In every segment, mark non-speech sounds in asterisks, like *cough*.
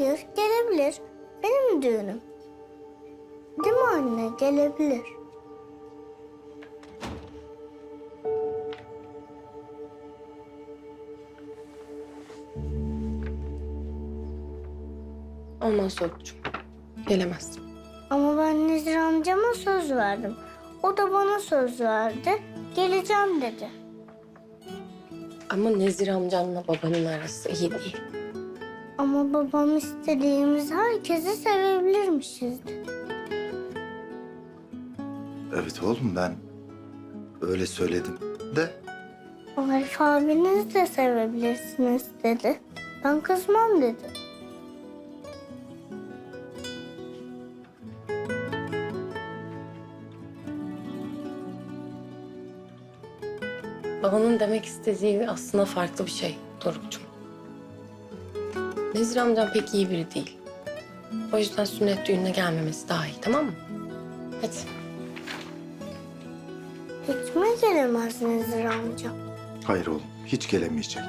Hayır, gelebilir. Benim düğünüm. Değil mi anne? Gelebilir. Olmaz Doruk'cum. Gelemez. Ama ben Nezir amcama söz verdim. O da bana söz verdi. Geleceğim dedi. Ama Nezir amcanla babanın arası iyi değil. Ama babam istediğimiz herkesi sevebilirmişiz. Evet oğlum ben öyle söyledim de Arif abiniz de sevebilirsiniz dedi. Ben kızmam dedi. Babanın demek istediği aslında farklı bir şey Doruk'cum. Nezir amcam pek iyi biri değil. O yüzden sünnet düğününe gelmemesi daha iyi tamam mı? Hadi. Hiç mi gelemez Nezir amca? hayır oğlum hiç gelemeyecek.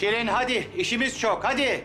Şirin hadi işimiz çok hadi.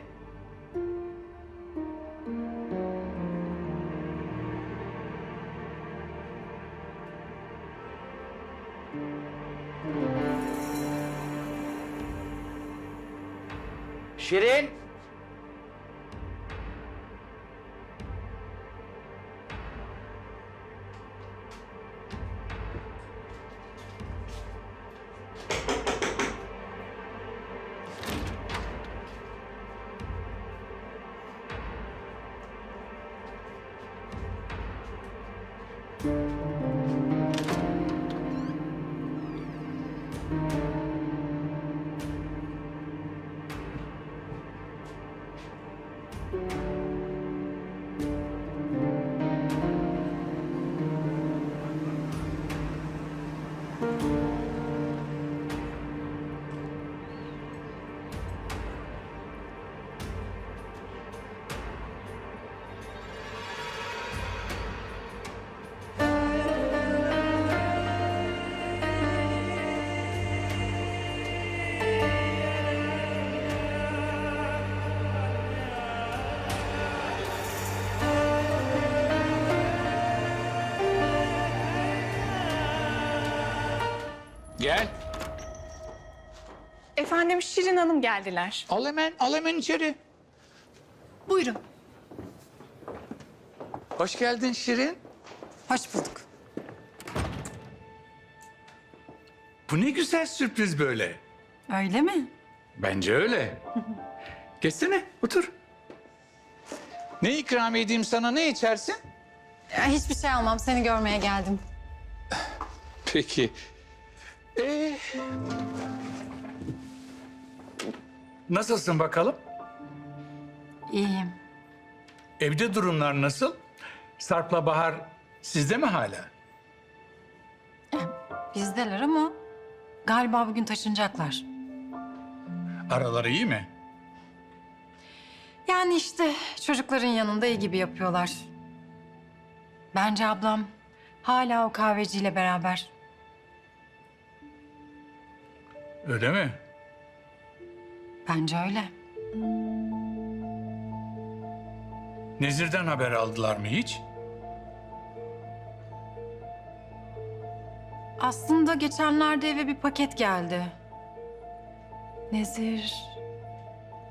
Gel. Efendim Şirin Hanım geldiler. Al hemen, al hemen içeri. Buyurun. Hoş geldin Şirin. Hoş bulduk. Bu ne güzel sürpriz böyle. Öyle mi? Bence öyle. *laughs* Geçsene, otur. Ne ikram edeyim sana, ne içersin? Ya hiçbir şey almam. Seni görmeye geldim. Peki. Ee, nasılsın bakalım? İyiyim. Evde durumlar nasıl? Sarp'la Bahar sizde mi hala? Bizdeler ama galiba bugün taşınacaklar. Araları iyi mi? Yani işte çocukların yanında iyi gibi yapıyorlar. Bence ablam hala o kahveciyle beraber. Öyle mi? Bence öyle. Nezir'den haber aldılar mı hiç? Aslında geçenlerde eve bir paket geldi. Nezir.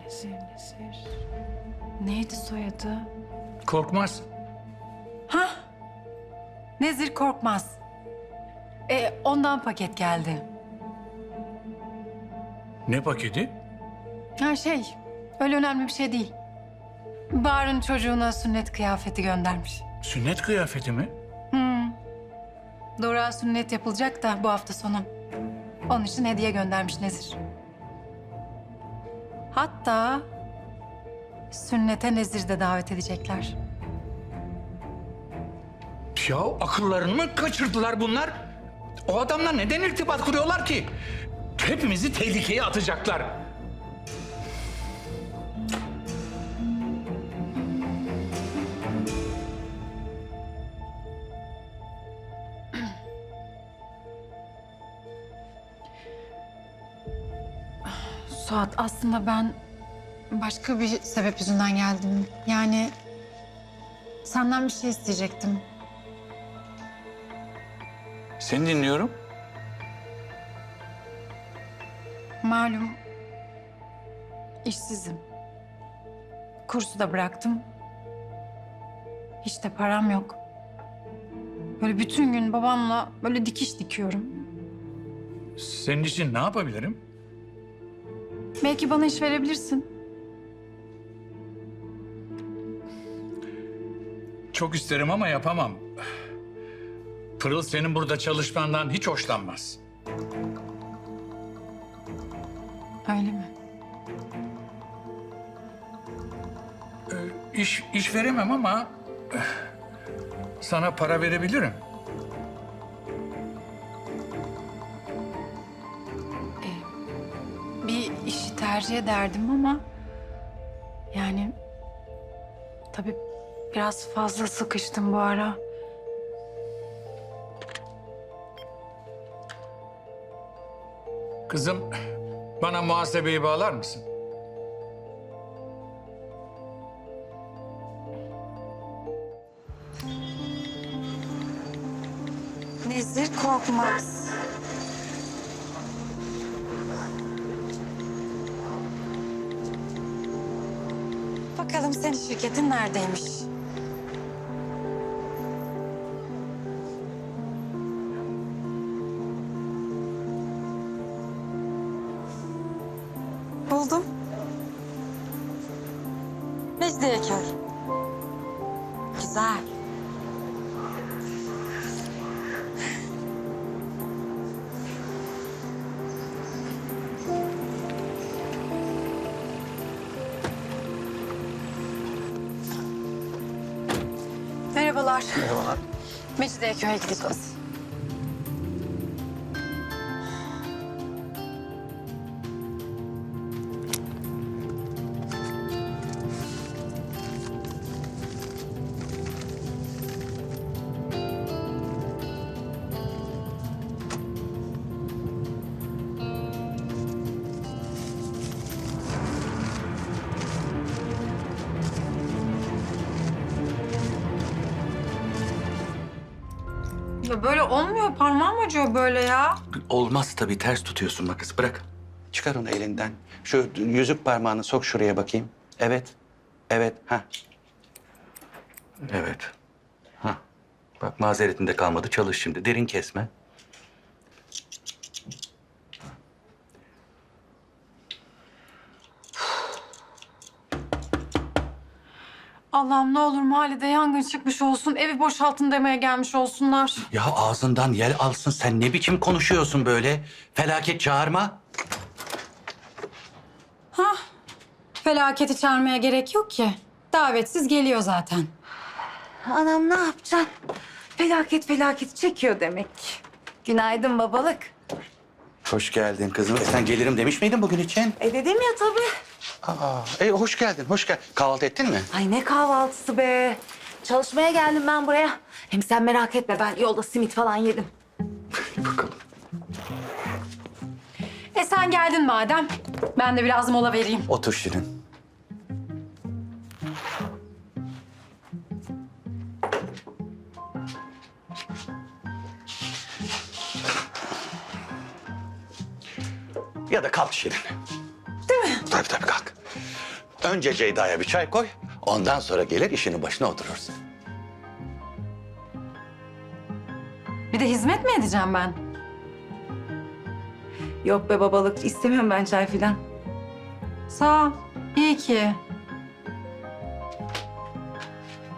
Nezir, Nezir. Neydi soyadı? Korkmaz. Ha? Nezir Korkmaz. E, ondan paket geldi. Ne paketi? Ha şey, öyle önemli bir şey değil. Bahar'ın çocuğuna sünnet kıyafeti göndermiş. Sünnet kıyafeti mi? Hmm. Dora sünnet yapılacak da bu hafta sonu. Onun için hediye göndermiş Nezir. Hatta sünnete Nezir de davet edecekler. Ya akıllarını mı kaçırdılar bunlar? O adamla neden irtibat kuruyorlar ki? Hepimizi tehlikeye atacaklar. Suat aslında ben başka bir sebep yüzünden geldim. Yani senden bir şey isteyecektim. Seni dinliyorum. Malum işsizim. Kursu da bıraktım. Hiç de param yok. Böyle bütün gün babamla böyle dikiş dikiyorum. Senin için ne yapabilirim? Belki bana iş verebilirsin. Çok isterim ama yapamam. Pırıl senin burada çalışmandan hiç hoşlanmaz. Öyle mi? İş, iş veremem ama sana para verebilirim. Bir işi tercih ederdim ama... Yani... Tabii biraz fazla sıkıştım bu ara. Kızım bana muhasebeyi bağlar mısın? Nezir korkmaz. Bakalım senin şirketin neredeymiş? Mecidiyeköy'e gideceğiz. Ya böyle olmuyor. Parmağım acıyor böyle ya. Olmaz tabii ters tutuyorsun makası. Bırak. Çıkar onu elinden. Şu yüzük parmağını sok şuraya bakayım. Evet. Evet. Ha. Evet. Ha. Bak mazeretinde kalmadı. Çalış şimdi. Derin kesme. Allah'ım ne olur mahallede yangın çıkmış olsun. Evi boşaltın demeye gelmiş olsunlar. Ya ağzından yel alsın. Sen ne biçim konuşuyorsun böyle? Felaket çağırma. Felaketi çağırmaya gerek yok ki. Davetsiz geliyor zaten. Anam ne yapacaksın? Felaket felaket çekiyor demek. Günaydın babalık. Hoş geldin kızım. Sen gelirim demiş miydin bugün için? E dedim ya tabii. Aa, e, hoş geldin, hoş geldin. Kahvaltı ettin mi? Ay ne kahvaltısı be. Çalışmaya geldim ben buraya. Hem sen merak etme ben yolda simit falan yedim. *laughs* Bakalım. E sen geldin madem. Ben de biraz mola vereyim. Otur Şirin. Ya da kalk Şirin. Değil mi? Tabii tabii kalk. Önce Ceyda'ya bir çay koy. Ondan sonra gelir işinin başına oturursun. Bir de hizmet mi edeceğim ben? Yok be babalık istemiyorum ben çay filan. Sağ ol. İyi ki.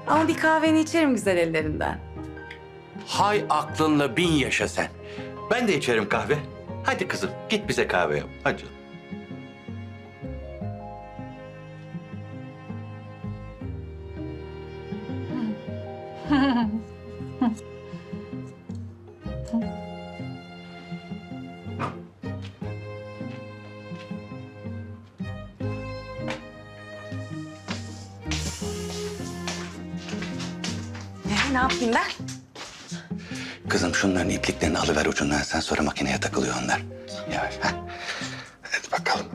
Ama bir kahveni içerim güzel ellerinden. Hay aklınla bin yaşa sen. Ben de içerim kahve. Hadi kızım git bize kahve yap. Hadi. Ne, ne yapayım ben? Kızım şunların ipliklerini alıver ucundan sen sonra makineye takılıyor onlar. Yavaş. Ha. Hadi bakalım.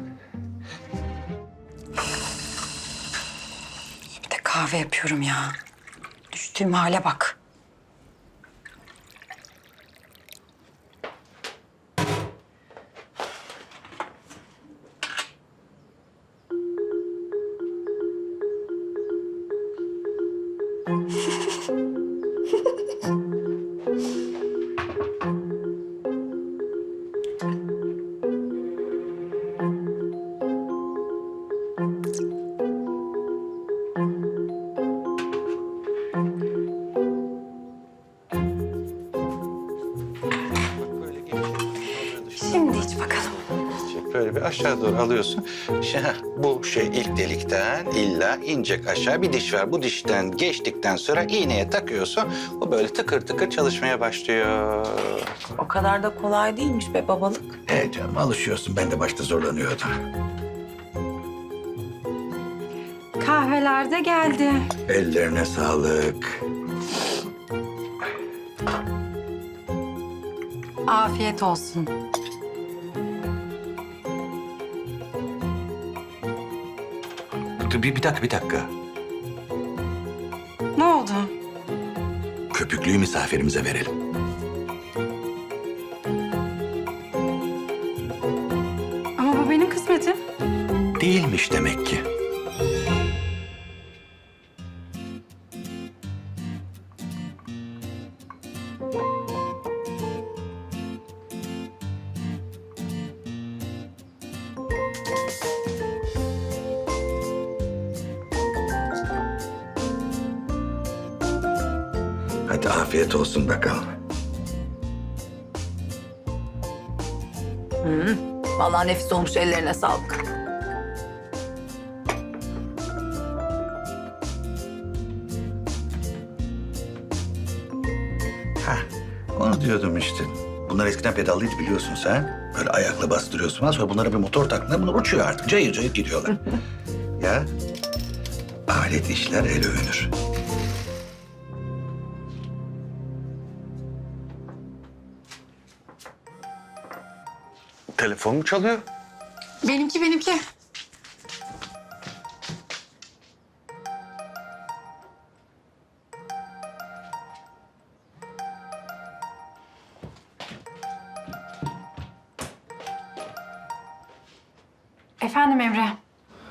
Bir de kahve yapıyorum ya. Düştüğüm hale bak. Aşağı doğru alıyorsun. Şey, bu şey ilk delikten illa inecek aşağı bir diş var. Bu dişten geçtikten sonra iğneye takıyorsun. O böyle tıkır tıkır çalışmaya başlıyor. O kadar da kolay değilmiş be babalık. E canım alışıyorsun. Ben de başta zorlanıyordum. Kahveler de geldi. Ellerine sağlık. Afiyet olsun. Bir, bir dakika, bir dakika. Ne oldu? Köpüklüğü misafirimize verelim. Ama bu benim kısmetim. Değilmiş demek Vallahi nefis olmuş ellerine sağlık. Ha, onu diyordum işte. Bunlar eskiden pedallıydı biliyorsun sen. Böyle ayakla bastırıyorsun falan. Sonra bunlara bir motor taktığında bunlar uçuyor artık. Cayır cayır gidiyorlar. *laughs* ya alet işler el övünür. Telefon mu çalıyor? Benimki benimki. Efendim Emre.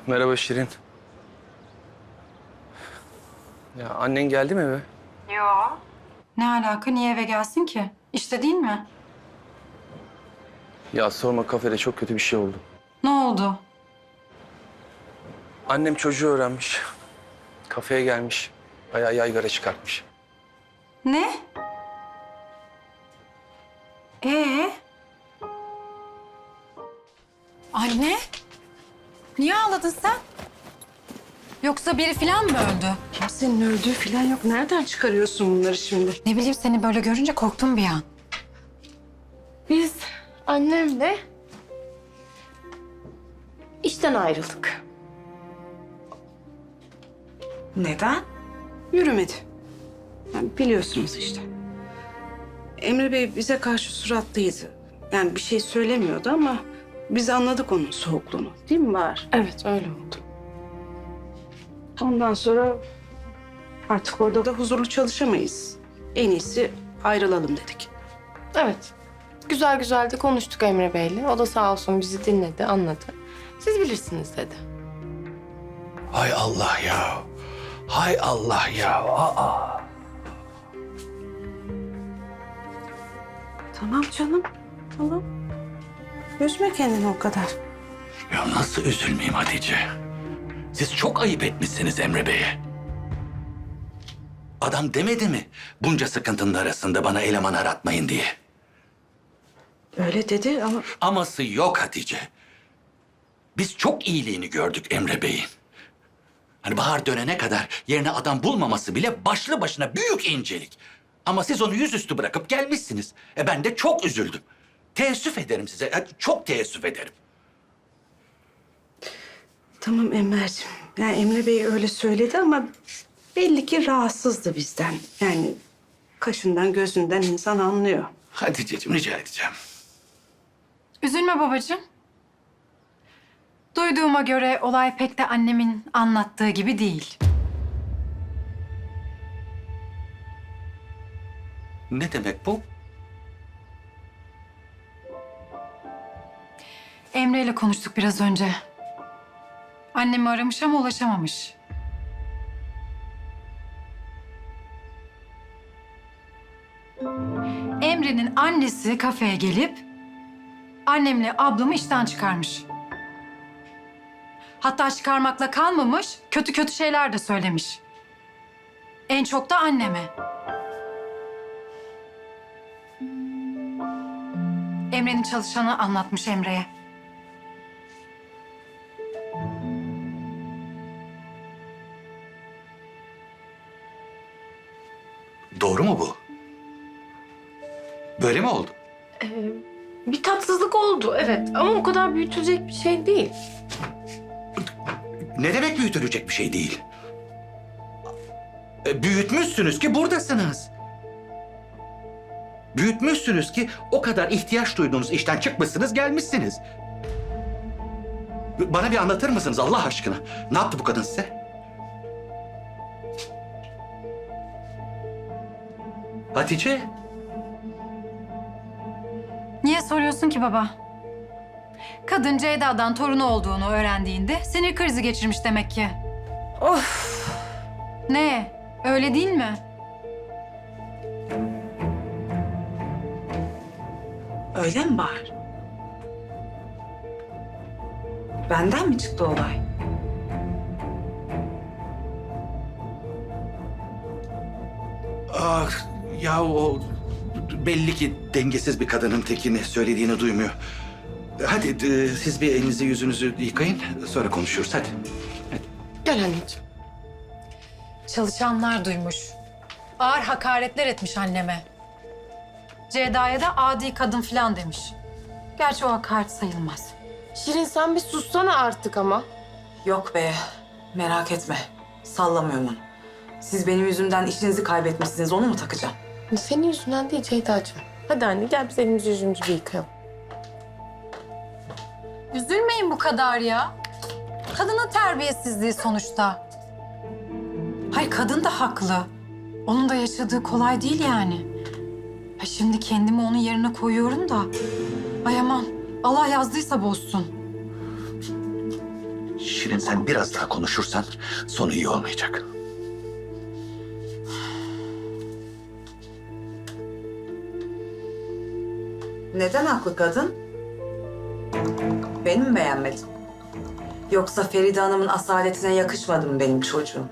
Merhaba Şirin. Ya annen geldi mi eve? Ne alaka? Niye eve gelsin ki? İşte değil mi? Ya sorma kafede çok kötü bir şey oldu. Ne oldu? Annem çocuğu öğrenmiş. Kafeye gelmiş. Ayağı yaygara çıkartmış. Ne? Ee? Anne? Niye ağladın sen? Yoksa biri falan mı öldü? Kimsenin öldüğü falan yok. Nereden çıkarıyorsun bunları şimdi? Ne bileyim seni böyle görünce korktum bir an. Biz annemle işten ayrıldık. Neden? Yürümedi. Yani biliyorsunuz işte. Emre Bey bize karşı suratlıydı. Yani bir şey söylemiyordu ama biz anladık onun soğukluğunu. Değil mi Bahar? Evet öyle oldu. Ondan sonra artık orada da huzurlu çalışamayız. En iyisi ayrılalım dedik. Evet Güzel güzel de konuştuk Emre Bey'le. O da sağ olsun bizi dinledi, anladı. Siz bilirsiniz dedi. Hay Allah ya. Hay Allah ya. Aa. Tamam canım, tamam. Üzme kendini o kadar. Ya nasıl üzülmeyeyim Hatice? Siz çok ayıp etmişsiniz Emre Bey'e. Adam demedi mi bunca sıkıntının arasında bana eleman aratmayın diye? Öyle dedi ama Aması yok Hatice. Biz çok iyiliğini gördük Emre Bey'in. Hani bahar dönene kadar yerine adam bulmaması bile başlı başına büyük incelik. Ama siz onu yüzüstü bırakıp gelmişsiniz. E ben de çok üzüldüm. Teessüf ederim size. e, Çok teessüf ederim. Tamam Enver'ciğim. Yani Emre Bey öyle söyledi ama belli ki rahatsızdı bizden. Yani kaşından gözünden insan anlıyor. Hatice'ciğim rica edeceğim. Üzülme babacığım. Duyduğuma göre olay pek de annemin anlattığı gibi değil. Ne demek bu? Emre ile konuştuk biraz önce. Annemi aramış ama ulaşamamış. Emre'nin annesi kafeye gelip annemle ablamı işten çıkarmış. Hatta çıkarmakla kalmamış, kötü kötü şeyler de söylemiş. En çok da anneme. Emre'nin çalışanı anlatmış Emre'ye. Doğru mu bu? Böyle mi oldu? Bir tatsızlık oldu evet ama o kadar büyütülecek bir şey değil. Ne demek büyütülecek bir şey değil? E, Büyütmüşsünüz ki buradasınız. Büyütmüşsünüz ki o kadar ihtiyaç duyduğunuz işten çıkmışsınız gelmişsiniz. Bana bir anlatır mısınız Allah aşkına? Ne yaptı bu kadın size? Hatice, soruyorsun ki baba? Kadın Ceyda'dan torunu olduğunu öğrendiğinde sinir krizi geçirmiş demek ki. Of! Ne? Öyle değil mi? Öyle mi Bahar? Benden mi çıktı olay? ah, ya o belli ki dengesiz bir kadının tekini söylediğini duymuyor. Hadi e, siz bir elinizi yüzünüzü yıkayın sonra konuşuruz hadi. Gel anneciğim. Çalışanlar duymuş. Ağır hakaretler etmiş anneme. Ceyda'ya da adi kadın falan demiş. Gerçi o hakaret sayılmaz. Şirin sen bir sussana artık ama. Yok be. Merak etme. Sallamıyorum onu. Siz benim yüzümden işinizi kaybetmişsiniz. Onu mu takacağım? Senin yüzünden değil Ceyda'cığım. Hadi anne gel biz elimizi yüzümüzü bir yıkayalım. Üzülmeyin bu kadar ya. Kadının terbiyesizliği sonuçta. Hayır kadın da haklı. Onun da yaşadığı kolay değil yani. Ha şimdi kendimi onun yerine koyuyorum da. Ay aman Allah yazdıysa bozsun. Şirin sen biraz daha konuşursan sonu iyi olmayacak. Neden haklı kadın? Benim mi beğenmedin? Yoksa Feride Hanım'ın asaletine yakışmadı mı benim çocuğum?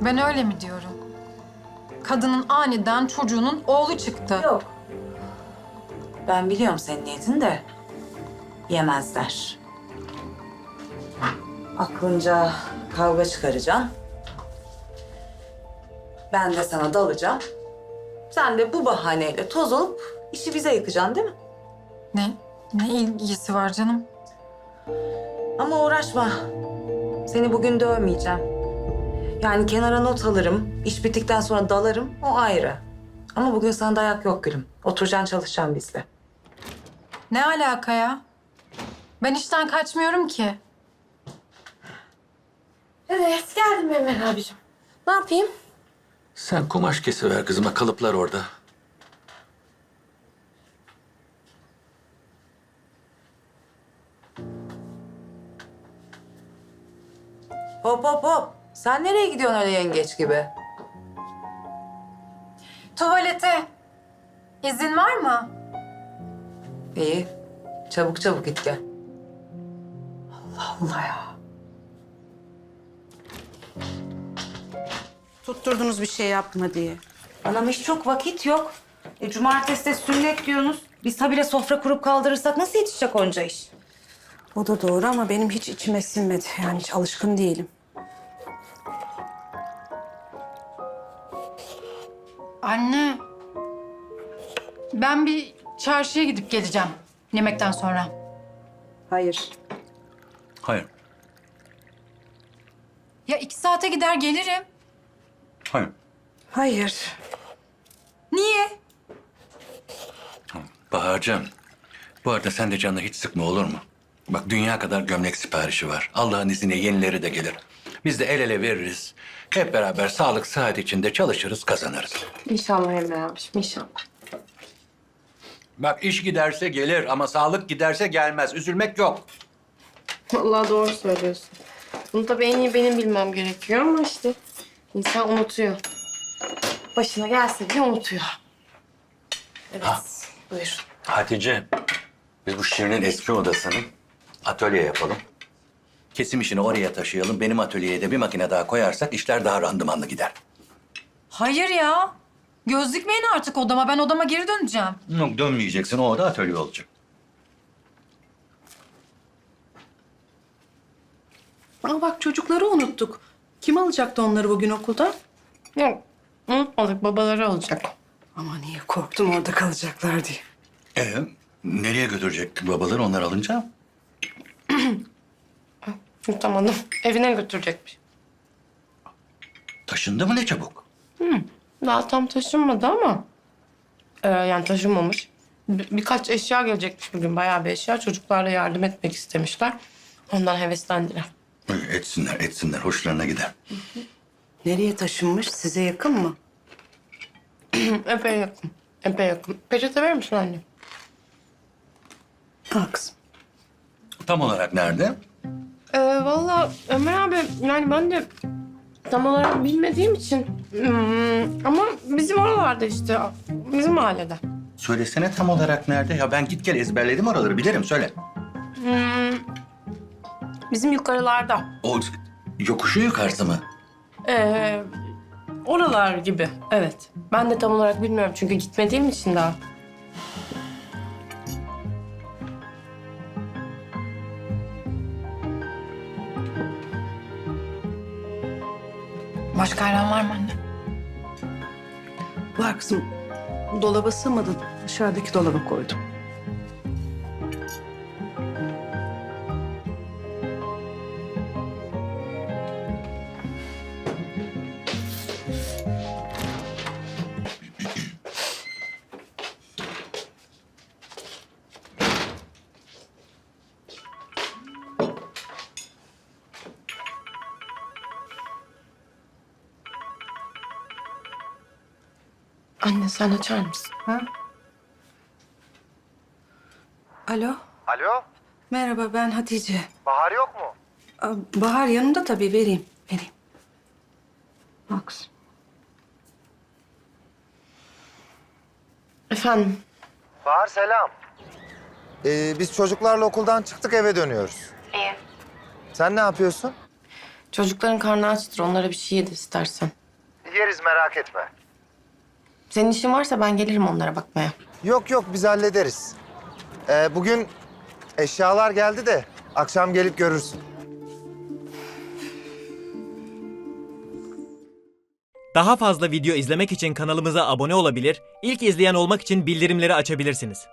Ben öyle mi diyorum? Kadının aniden çocuğunun oğlu çıktı. Yok. Ben biliyorum senin niyetini de yemezler. Aklınca kavga çıkaracaksın. Ben de sana dalacağım. Sen de bu bahaneyle toz olup işi bize yıkacaksın değil mi? Ne? Ne ilgisi var canım? Ama uğraşma. Seni bugün dövmeyeceğim. Yani kenara not alırım. İş bittikten sonra dalarım. O ayrı. Ama bugün sana dayak yok gülüm. Oturacaksın çalışacaksın bizle. Ne alaka ya? Ben işten kaçmıyorum ki. Evet geldim Emre abicim. Ne yapayım? Sen kumaş kesiver kızıma kalıplar orada. Hop hop hop. Sen nereye gidiyorsun öyle yengeç gibi? Tuvalete. İzin var mı? İyi. Çabuk çabuk git gel. Allah Allah ya. Tutturdunuz bir şey yapma diye. Anam hiç çok vakit yok. E, cumartesi de sünnet diyorsunuz. Biz habire sofra kurup kaldırırsak nasıl yetişecek onca iş? O da doğru ama benim hiç içime sinmedi. Yani hiç alışkın değilim. Anne. Ben bir çarşıya gidip geleceğim yemekten sonra. Hayır. Hayır. Ya iki saate gider gelirim. Hayır. Hayır. Niye? Bahar'cığım, bu arada sen de canını hiç sıkma olur mu? Bak dünya kadar gömlek siparişi var. Allah'ın izniyle yenileri de gelir. Biz de el ele veririz. Hep beraber sağlık saat içinde çalışırız, kazanırız. İnşallah Emre abiciğim inşallah. Bak iş giderse gelir ama sağlık giderse gelmez. Üzülmek yok. Vallahi doğru söylüyorsun. Bunu tabii en iyi benim bilmem gerekiyor ama işte insan unutuyor. Başına gelse bile unutuyor. Evet. Buyur. Hatice, biz bu Şirin'in eski odasını atölye yapalım. Kesim işini oraya taşıyalım. Benim atölyeye de bir makine daha koyarsak işler daha randımanlı gider. Hayır ya. Göz dikmeyin artık odama. Ben odama geri döneceğim. Yok dönmeyeceksin. O oda atölye olacak. Aa bak çocukları unuttuk. Kim alacaktı onları bugün okulda? Yok unutmadık babaları olacak. Aman iyi korktum orada kalacaklar diye. Ee, nereye götürecek babalar onlar alınca? Unutamadım. Evine götürecekmiş. Taşındı mı ne çabuk? Daha tam taşınmadı ama. e, yani taşınmamış. Bir- birkaç eşya gelecekmiş bugün. Bayağı bir eşya. Çocuklarla yardım etmek istemişler. Ondan heveslendiler. Ee, Etsinler, etsinler. Hoşlarına gider. Nereye taşınmış? Size yakın mı? *clears throat* Epey yakın. Epey yakın. Peçete verir misin anne? Al kızım. Tam olarak nerede? Ee, Valla Ömer abi yani ben de tam olarak bilmediğim için hmm, ama bizim oralarda işte bizim mahallede. Söylesene tam olarak nerede? Ya ben git gel ezberledim oraları bilirim söyle. Hmm, bizim yukarılarda. O yokuşun yukarısı mı? Ee, oralar gibi evet. Ben de tam olarak bilmiyorum çünkü gitmediğim için daha. Başka ayran var mı anne? Var kızım. Dolaba sığmadı. Dışarıdaki dolaba koydum. Sen açar mısın? Alo. Alo, Merhaba ben Hatice. Bahar yok mu? Aa, Bahar yanımda tabii vereyim. Vereyim. Kızım. Efendim Bahar selam. Ee, biz çocuklarla okuldan çıktık eve dönüyoruz. İyi. Sen ne yapıyorsun? çocukların karnı açtır onlara bir şey yedir istersen. Yeriz merak etme. Senin işin varsa ben gelirim onlara bakmaya. Yok yok biz hallederiz. Ee, bugün eşyalar geldi de akşam gelip görürsün. Daha fazla video izlemek için kanalımıza abone olabilir, ilk izleyen olmak için bildirimleri açabilirsiniz.